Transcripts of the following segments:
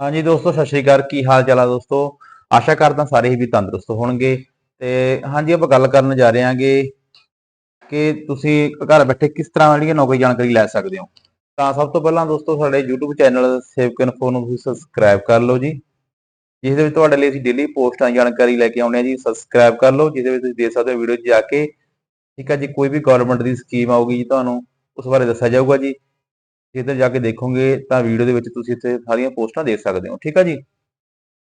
ਹਾਂਜੀ ਦੋਸਤੋ, ਸਤਿ ਸ਼੍ਰੀ ਅਕਾਲ। ਕੀ ਹਾਲ ਚਾਲ ਆ ਦੋਸਤੋ? ਆਸ਼ਾ ਕਰਦਾ ਸਾਰੇ ਹੀ ਵੀ ਤੰਦਰੁਸਤ ਹੋਣਗੇ। ਤੇ ਹਾਂਜੀ, ਆਪਾਂ ਗੱਲ ਕਰਨ ਜਾ ਰਹੇ ਹਾਂਗੇ ਕਿ ਤੁਸੀਂ ਘਰ ਬੈਠੇ ਕਿਸ ਤਰ੍ਹਾਂ ਜਿਹੜੀਆਂ ਨੌਕਰੀ ਜਾਣਕਾਰੀ ਲੈ ਸਕਦੇ ਹੋ? ਤਾਂ ਸਭ ਤੋਂ ਪਹਿਲਾਂ ਦੋਸਤੋ, ਸਾਡੇ YouTube ਚੈਨਲ ਸੇਵਕ ਇਨਫੋ ਨੂੰ ਤੁਸੀਂ ਸਬਸਕ੍ਰਾਈਬ ਕਰ ਲਓ ਜੀ। ਜਿਸ ਦੇ ਵਿੱਚ ਤੁਹਾਡੇ ਲਈ ਅਸੀਂ ਡੇਲੀ ਪੋਸਟਾਂ ਜਾਣਕਾਰੀ ਲੈ ਕੇ ਆਉਂਦੇ ਹਾਂ ਜੀ ਸਬਸਕ੍ਰਾਈਬ ਕਰ ਲਓ, ਜਿਹਦੇ ਵਿੱਚ ਤੁਸੀਂ ਦੇਖ ਸਕਦੇ ਹੋ ਵੀਡੀਓ 'ਚ ਜਾ ਕੇ। ਠੀਕ ਆ ਜੀ, ਕੋਈ ਵੀ ਗਵਰਨਮੈਂਟ ਦੀ ਸਕੀਮ ਆਊਗੀ ਜੀ ਤੁਹਾਨੂੰ, ਉਸ ਬਾਰੇ ਦੱਸਿਆ ਜਾਊਗਾ ਜੀ। ਜਿੱਧਰ ਜਾ ਕੇ ਦੇਖੋਗੇ ਤਾਂ ਵੀਡੀਓ ਦੇ ਵਿੱਚ ਤੁਸੀਂ ਇੱਥੇ ਸਾਰੀਆਂ ਪੋਸਟਾਂ ਦੇਖ ਸਕਦੇ ਹੋ, ਠੀਕ ਆ ਜੀ?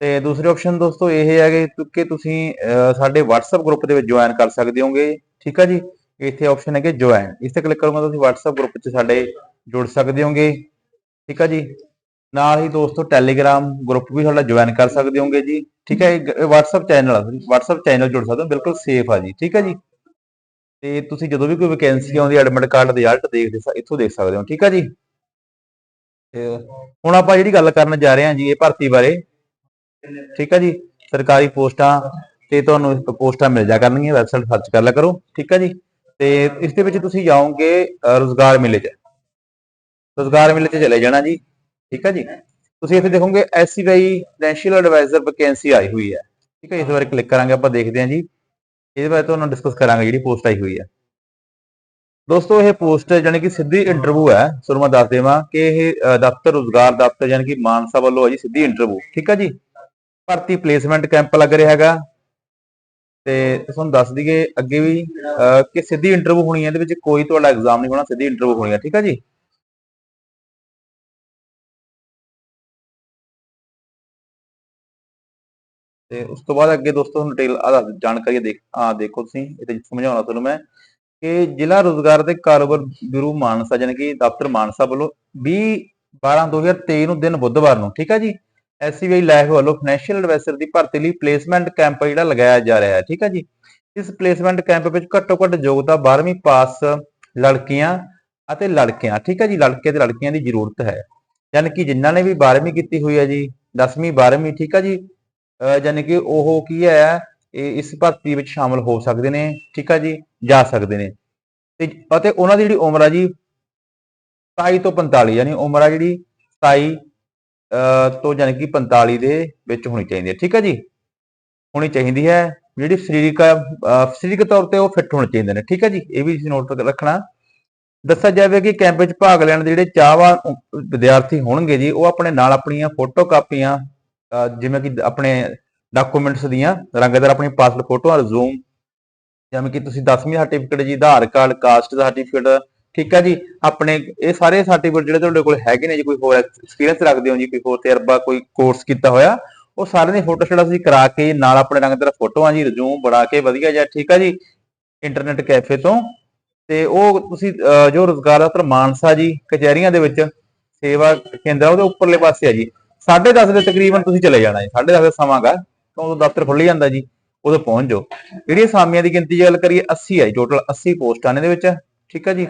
ਤੇ ਦੂਸਰੀ ਆਪਸ਼ਨ ਦੋਸਤੋ ਇਹ ਹੈ ਕਿ ਤੁਸੀਂ ਸਾਡੇ WhatsApp ਗਰੁੱਪ ਦੇ ਵਿੱਚ ਜੁਆਇਨ ਕਰ ਸਕਦੇ ਹੋਗੇ, ਠੀਕ ਆ ਜੀ? ਇੱਥੇ ਆਪਸ਼ਨ ਹੈ ਕਿ ਜੁਆਇਨ ਇਸ ਤੇ ਕਲਿੱਕ ਕਰੋਗੇ ਤੁਸੀਂ WhatsApp ਗਰੁੱਪ 'ਚ ਸਾਡੇ ਜੁੜ ਸਕਦੇ ਹੋਗੇ, ਠੀਕ ਆ ਜੀ? ਨਾਲ ਹੀ ਦੋਸਤੋ ਟੈਲੀਗ੍ਰਾਮ ਗਰੁੱਪ ਵੀ ਸਾਡਾ ਜੁਆਇਨ ਕਰ ਸਕਦੇ ਹੋਗੇ ਜੀ, ਠੀਕ ਹੈ ਇਹ WhatsApp ਚੈਨਲ ਆ WhatsApp ਚੈਨਲ ਜੁੜ ਸਕਦੇ ਹੋ, ਬਿਲਕੁਲ ਸੇਫ ਆ ਜੀ, ਠੀਕ ਹੈ ਜੀ? ਤੇ ਤੁਸੀਂ ਜਦੋਂ ਵੀ ਕੋਈ ਵੈਕੈਂਸੀ ਆਉਂਦੀ ਐਡਮਿਟ ਕਾਰਡ ਦੇ ਰਿਜ਼ਲਟ ਦੇਖਦੇ ਇੱਥੋਂ ਦੇਖ ਸਕਦੇ ਹੋ, ਠੀਕ ਆ ਜੀ? ਹੁਣ ਆਪਾਂ ਜਿਹੜੀ ਗੱਲ ਕਰਨ ਜਾ ਰਹੇ ਹਾਂ ਜੀ ਇਹ ਭਰਤੀ ਬਾਰੇ ਠੀਕ ਹੈ ਜੀ? ਸਰਕਾਰੀ ਪੋਸਟਾਂ ਤੇ ਤੁਹਾਨੂੰ ਪੋਸਟਾਂ ਮਿਲ ਜਾ ਕਰਨਗੀਆਂ ਵੈਬਸਾਈਟ ਸਰਚ ਕਰ ਲਿਆ ਕਰੋ ਠੀਕ ਹੈ ਜੀ? ਤੇ ਇਸ ਦੇ ਵਿੱਚ ਤੁਸੀਂ ਜਾਓਗੇ ਅਹ, ਰੁਜ਼ਗਾਰ ਮੇਲੇ 'ਚ। ਰੁਜ਼ਗਾਰ ਮੇਲੇ 'ਚ ਚਲੇ ਜਾਣਾ ਜੀ ਠੀਕ ਹੈ ਜੀ? ਤੁਸੀਂ ਇੱਥੇ ਦੇਖੋਗੇ ਐਸਸੀਬੀਆਈ ਫਾਈਨੈਂਸ਼ੀਅਲ ਐਡਵਾਈਜ਼ਰ ਵੈਕੈਂਸੀ ਆਈ ਹੋਈ ਹੈ ਠੀਕ ਹੈ ਇਸ ਬਾਰੇ ਕਲਿੱਕ ਕਰਾਂਗੇ ਆਪਾਂ ਦੇਖਦੇ ਹਾਂ ਜੀ। ਇਹਦੇ ਬਾਰੇ ਤੁਹਾਨੂੰ ਡਿਸਕਸ ਕਰਾਂਗੇ ਜਿਹੜੀ ਪੋਸਟ ਆਈ ਹੋਈ ਹੈ। ਦੋਸਤੋ, ਇਹ ਪੋਸਟ ਜਾਨੀ ਕਿ ਸਿੱਧੀ ਇੰਟਰਵਿਊ ਹੈ, ਸੋ ਮੈਂ ਦੱਸ ਦੇਵਾਂ ਕਿ ਇਹ ਦਫ਼ਤਰ, ਰੋਜ਼ਗਾਰ ਦਫ਼ਤਰ ਜਾਨੀ ਕਿ ਮਾਨਸਾ ਵੱਲੋਂ ਹੈ ਜੀ ਸਿੱਧੀ ਇੰਟਰਵਿਊ ਠੀਕ ਹੈ ਜੀ? ਭਰਤੀ ਪਲੇਸਮੈਂਟ ਕੈਂਪ ਲੱਗ ਰਿਹਾ ਹੈਗਾ। ਤੇ ਤੁਹਾਨੂੰ ਦੱਸ ਦਈਏ ਅੱਗੇ ਵੀ ਕਿ ਸਿੱਧੀ ਇੰਟਰਵਿਊ ਹੋਣੀ ਹੈ, ਇਹਦੇ ਵਿੱਚ ਕੋਈ ਤੁਹਾਡਾ ਐਗਜ਼ਾਮ ਨਹੀਂ ਹੋਣਾ, ਸਿੱਧੀ ਇੰਟਰਵਿਊ ਹੋਣੀ ਹੈ, ਠੀਕ ਹੈ ਜੀ? ਤੇ ਉਸ ਤੋਂ ਬਾਅਦ ਅੱਗੇ ਦੋਸਤੋ, ਤੁਹਾਨੂੰ ਡਿਟੇਲ ਜਾਣਕਾਰੀ ਦੇਖ ਆ ਦੇਖੋ ਤੁਸੀਂ, ਇਹ ਸਮਝਾਉਣਾ ਤੁਹਾਨੂੰ ਮੈਂ। ਕਿ ਜ਼ਿਲ੍ਹਾ ਰੋਜ਼ਗਾਰ ਤੇ ਕਾਰੋਬਾਰ ਬਿਊਰੋ ਮਾਨਸਾ ਯਾਨੀ ਕਿ ਦਫ਼ਤਰ ਮਾਨਸਾ ਵੱਲੋਂ 20 12 2023 ਨੂੰ ਦਿਨ ਬੁੱਧਵਾਰ ਨੂੰ, ਠੀਕ ਹੈ ਜੀ? ਐਸਸੀਬੀਆਈ ਲਾਈਫ ਵੱਲੋਂ ਫਾਈਨੈਂਸ਼ੀਅਲ ਐਡਵਾਈਜ਼ਰ ਦੀ ਭਰਤੀ ਲਈ ਪਲੇਸਮੈਂਟ ਕੈਂਪ ਜਿਹੜਾ ਲਗਾਇਆ ਜਾ ਰਿਹਾ ਹੈ, ਠੀਕ ਹੈ ਜੀ? ਇਸ ਪਲੇਸਮੈਂਟ ਕੈਂਪ ਵਿੱਚ ਘੱਟੋ ਘੱਟ ਯੋਗਤਾ 12ਵੀਂ ਪਾਸ ਲੜਕੀਆਂ ਅਤੇ ਲੜਕਿਆਂ, ਠੀਕ ਹੈ ਜੀ? ਲੜਕੇ ਤੇ ਲੜਕੀਆਂ ਦੀ ਜ਼ਰੂਰਤ ਹੈ। ਯਾਨੀ ਕਿ ਜਿਨ੍ਹਾਂ ਨੇ ਵੀ 12ਵੀਂ ਕੀਤੀ ਹੋਈ ਹੈ ਜੀ 10ਵੀਂ 12ਵੀਂ ਠੀਕ ਹੈ ਜੀ? ਅਹ ਯਾਨੀ ਕਿ ਉਹ ਕੀ ਹੈ? ਇਹ ਇਸ ਭਰਤੀ ਵਿੱਚ ਸ਼ਾਮਲ ਹੋ ਸਕਦੇ ਨੇ, ਠੀਕ ਹੈ ਜੀ, ਜਾ ਸਕਦੇ ਨੇ। ਤੇ ਅਤੇ ਉਹਨਾਂ ਦੀ ਜਿਹੜੀ ਉਮਰ ਆ ਜੀ 27 ਤੋਂ 45 ਯਾਨੀ ਉਮਰ ਆ ਜਿਹੜੀ 27 ਅਹ ਤੋਂ ਯਾਨੀ ਕਿ 45 ਦੇ ਵਿੱਚ ਹੋਣੀ ਚਾਹੀਦੀ ਹੈ, ਠੀਕ ਹੈ ਜੀ? ਹੋਣੀ ਚਾਹੀਦੀ ਹੈ, ਜਿਹੜੀ ਸਰੀਰਕ, ਅਹ ਸਰੀਰਕ ਤੌਰ ਤੇ ਉਹ ਫਿੱਟ ਹੋਣੇ ਚਾਹੀਦੇ ਨੇ, ਠੀਕ ਹੈ ਜੀ? ਇਹ ਵੀ ਤੁਸੀਂ ਨੋਟ ਰੱਖਣਾ। ਦੱਸਿਆ ਜਾਵੇ ਕਿ ਕੈਂਪ ਵਿੱਚ ਭਾਗ ਲੈਣ ਦੇ ਜਿਹੜੇ ਚਾਹਵਾਨ ਵਿਦਿਆਰਥੀ ਹੋਣਗੇ ਜੀ, ਉਹ ਆਪਣੇ ਨਾਲ ਆਪਣੀਆਂ ਫੋਟੋ ਕਾਪੀਆਂ ਜਿਵੇਂ ਕਿ ਆਪਣੇ ਡਾਕੂਮੈਂਟਸ ਦੀਆਂ ਰੰਗਦਾਰ ਆਪਣੀ ਪਾਸਪੋਰਟ ਫੋਟੋਆਂ ਰਿਜ਼ੂਮ ਜਿਵੇਂ ਕਿ ਤੁਸੀਂ 10ਵੀਂ ਸਰਟੀਫਿਕੇਟ ਜੀ ਆਧਾਰ ਕਾਰਡ ਕਾਸਟ ਦਾ ਸਰਟੀਫਿਕੇਟ ਠੀਕ ਹੈ ਜੀ? ਆਪਣੇ ਇਹ ਸਾਰੇ ਸਰਟੀਫਿਕੇਟ ਜਿਹੜੇ ਤੁਹਾਡੇ ਕੋਲ ਹੈਗੇ ਨੇ ਜੀ ਕੋਈ ਹੋਰ ਐਕਸਪੀਰੀਅੰਸ ਰੱਖਦੇ ਹੋ ਜੀ ਕੋਈ ਹੋਰ ਤਜਰਬਾ ਕੋਈ ਕੋਰਸ ਕੀਤਾ ਹੋਇਆ ਉਹ ਸਾਰਿਆਂ ਦੀ ਫੋਟੋ ਸ਼ੇਡ ਅਸੀਂ ਕਰਾ ਕੇ ਨਾਲ ਆਪਣੇ ਰੰਗਦਾਰ ਫੋਟੋਆਂ ਜੀ ਰਿਜ਼ੂਮ ਬਣਾ ਕੇ ਵਧੀਆ ਜਿਹਾ ਠੀਕ ਹੈ ਜੀ? ਇੰਟਰਨੈਟ ਕੈਫੇ ਤੋਂ। ਤੇ ਉਹ ਤੁਸੀਂ ਅਹ, ਜੋ ਰੋਜ਼ਗਾਰ ਦਫ਼ਤਰ ਮਾਨਸਾ ਜੀ ਕਚਹਿਰੀਆਂ ਦੇ ਵਿੱਚ ਸੇਵਾ ਕੇਂਦਰ ਉਹਦੇ ਉੱਪਰਲੇ ਪਾਸੇ ਆ ਜੀ। 10:30 ਦੇ ਤਕਰੀਬਨ ਤੁਸੀਂ ਚਲੇ ਜਾਣਾ ਜੀ 10:30 ਦਾ ਸਮਾਂ ਗਾ। ਤਾਂ ਉਦੋਂ ਦਫ਼ਤਰ ਖੁੱਲ ਜਾਂਦਾ ਜੀ, ਉਦੋਂ ਪਹੁੰਚ ਜਾਓ। ਜਿਹੜੀਆਂ ਸਾਮੀਆਂ ਦੀ ਗਿਣਤੀ ਦੀ ਗੱਲ ਕਰੀਏ 80 ਹੈ ਟੋਟਲ 80 ਪੋਸਟਾਂ ਨੇ ਇਹਦੇ ਵਿੱਚ, ਠੀਕ ਹੈ ਜੀ?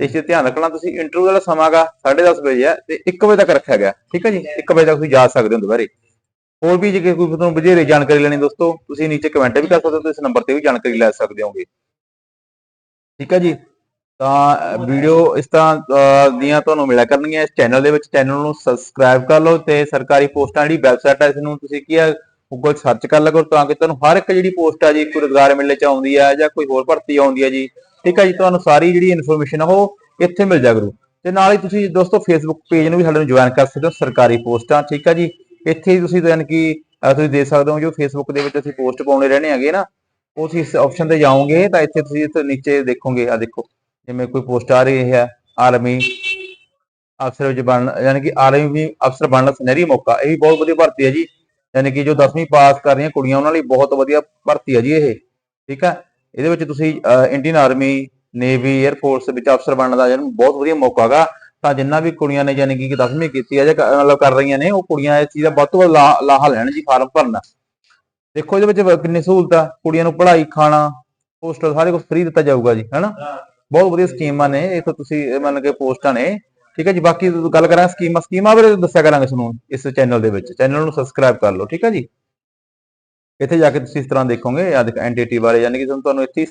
ਇਸ 'ਚ ਧਿਆਨ ਰੱਖਣਾ ਤੁਸੀਂ ਇੰਟਰਵਿਊ ਦਾ ਸਮਾਂ 10:30 ਵਜੇ ਹੈ ਤੇ 1 ਵਜੇ ਤੱਕ ਰੱਖਿਆ ਗਿਆ, ਠੀਕ ਹੈ ਜੀ? 1 ਵਜੇ ਤੱਕ ਤੁਸੀਂ ਜਾ ਸਕਦੇ ਹੋ ਦੁਬਾਰੇ ਹੋਰ ਵੀ ਜੇ ਕੋਈ ਤੁਹਾਨੂੰ ਵਧੇਰੇ ਜਾਣਕਾਰੀ ਲੈਣੀ ਦੋਸਤੋ, ਤੁਸੀਂ ਨੀਚੇ ਕਮੈਂਟ ਵੀ ਕਰ ਸਕਦੇ ਹੋ ਤੇ ਇਸ ਨੰਬਰ ਤੇ ਵੀ ਜਾਣਕਾਰੀ ਲੈ ਸਕਦੇ ਹੋਗੇ। ਠੀਕ ਹੈ ਜੀ? ਤਾਂ ਵੀਡੀਓ ਇਸ ਤਰ੍ਹਾਂ ਦੀਆਂ ਤੁਹਾਨੂੰ ਮਿਲਿਆ ਕਰਨਗੀਆਂ ਇਸ ਚੈਨਲ ਦੇ ਵਿੱਚ। ਚੈਨਲ ਨੂੰ ਸਬਸਕ੍ਰਾਈਬ ਕਰ ਲਓ ਤੇ ਸਰਕਾਰੀ ਪੋਸਟਾਂ, ਜਿਹੜੀ ਵੈਬਸਾਈਟ ਹੈ ਇਸ ਨੂੰ ਤੁਸੀਂ ਕੀ ਹੈ ਗੂਗਲ ਸਰਚ ਕਰ ਲਿਆ ਕਰੋ ਤਾਂ ਕਿ ਤੁਹਾਨੂੰ ਹਰ ਇੱਕ ਜਿਹੜੀ ਪੋਸਟ ਆ ਜੀ, ਕੋਈ ਰੁਜ਼ਗਾਰ ਮੇਲੇ ਚ ਆਉਂਦੀ ਆ ਜਾਂ ਕੋਈ ਹੋਰ ਭਰਤੀ ਆਉਂਦੀ ਆ ਜੀ, ਠੀਕ ਹੈ ਜੀ, ਤੁਹਾਨੂੰ ਸਾਰੀ ਜਿਹੜੀ ਇਨਫੋਰਮੇਸ਼ਨ ਆ ਉਹ ਇੱਥੇ ਮਿਲ ਜਾ ਕਰੂ। ਤੇ ਨਾਲ ਹੀ ਤੁਸੀਂ ਦੋਸਤੋ ਫੇਸਬੁੱਕ ਪੇਜ ਨੂੰ ਵੀ ਸਾਡੇ ਨੂੰ ਜੁਆਇਨ ਕਰ ਸਕਦੇ ਹੋ, ਸਰਕਾਰੀ ਪੋਸਟਾਂ, ਠੀਕ ਆ ਜੀ। ਇੱਥੇ ਤੁਸੀਂ ਯਾਨੀ ਕਿ ਤੁਸੀਂ ਦੇਖ ਸਕਦੇ ਹੋ ਜੋ ਫੇਸਬੁੱਕ ਦੇ ਵਿੱਚ ਅਸੀਂ ਪੋਸਟ ਪਾਉਣੇ ਰਹਿਣੇ ਹੈਗੇ ਨਾ, ਉਹ ਤੁਸੀਂ ਇਸ ਆਪਸ਼ਨ ਤੇ ਜਾਓਗੇ ਤਾਂ ਇੱਥੇ ਤੁਸੀਂ ਇੱਥੇ ਨੀਚੇ ਦੇਖੋਗੇ, ਆ ਦੇਖੋ, ਜਿਵੇਂ ਕੋਈ ਪੋਸਟ ਆ ਰਹੀ ਹੈ ਆਰਮੀ ਅਫਸਰ ਵਿੱਚ ਬਣ ਯਾਨੀ ਕਿ ਆਰਮੀ ਵੀ ਅਫਸਰ ਬਣਨ ਦਾ ਸੁਨਹਿਰੀ ਮੌਕਾ, ਇਹ ਵੀ ਬਹੁਤ ਵਧੀਆ ਭਰਤੀ ਹੈ ਜੀ। ਯਾਨੀ ਕਿ ਜੋ 10ਵੀਂ ਪਾਸ ਕਰ ਰਹੀਆਂ ਕੁੜੀਆਂ ਉਹਨਾਂ ਲਈ ਬਹੁਤ ਵਧੀਆ ਭਰਤੀ ਹੈ ਜੀ ਇਹ ਠੀਕ ਹੈ ਇਹਦੇ ਵਿੱਚ ਤੁਸੀਂ Indian army navy air force ਵਿੱਚ ਅਫਸਰ ਬਣਨ ਦਾ ਜਨ ਬਹੁਤ ਵਧੀਆ ਮੌਕਾ ਹੈਗਾ ਤਾਂ ਜਿੰਨਾ ਵੀ ਕੁੜੀਆਂ ਨੇ ਯਾਨੀ ਕਿ 10ਵੀਂ ਕੀਤੀ ਹੈ ਜਾਂ ਮਤਲਬ ਕਰ ਰਹੀਆਂ ਨੇ ਉਹ ਕੁੜੀਆਂ ਇਸ ਚੀਜ਼ ਦਾ ਵੱਧ ਤੋਂ ਵੱਧ ਲਾਹਾ ਲੈਣ ਜੀ ਫਾਰਮ ਭਰਨਾ। ਦੇਖੋ ਇਹਦੇ ਵਿੱਚ ਕਿੰਨੀ ਸਹੂਲਤ ਆ ਕੁੜੀਆਂ ਨੂੰ ਪੜ੍ਹਾਈ ਖਾਣਾ ਹੋਸਟਲ ਸਾਰੇ ਕੁਝ ਫ੍ਰੀ ਦਿੱਤਾ ਜਾਊਗਾ ਜੀ ਹੈਨਾ? ਬਹੁਤ ਵਧੀਆ ਸਕੀਮਾਂ ਨੇ ਇਥੋਂ ਤੁਸੀਂ ਇਹ ਮੰਨ ਕੇ ਪੋਸਟਾਂ ਨੇ। ਠੀਕ ਹੈ ਜੀ, ਬਾਕੀ ਗੱਲ ਕਰਾਂ ਸਕੀਮਾਂ ਸਕੀਮਾਂ ਬਾਰੇ ਦੱਸਿਆ ਕਰਾਂਗੇ ਤੁਹਾਨੂੰ ਇਸ ਚੈਨਲ ਦੇ ਵਿੱਚ। ਚੈਨਲ ਨੂੰ ਸਬਸਕ੍ਰਾਈਬ ਕਰ ਲਓ, ਠੀਕ ਹੈ ਜੀ? ਇੱਥੇ ਜਾ ਕੇ ਤੁਸੀਂ ਇਸ ਤਰ੍ਹਾਂ ਦੇਖੋਗੇ ਆ ਦੇਖ ਐਨਟੀਟੀ ਬਾਰੇ ਯਾਨੀ ਕਿ ਤੁਹਾਨੂੰ ਤੁਹਾਨੂੰ ਇੱਥੇ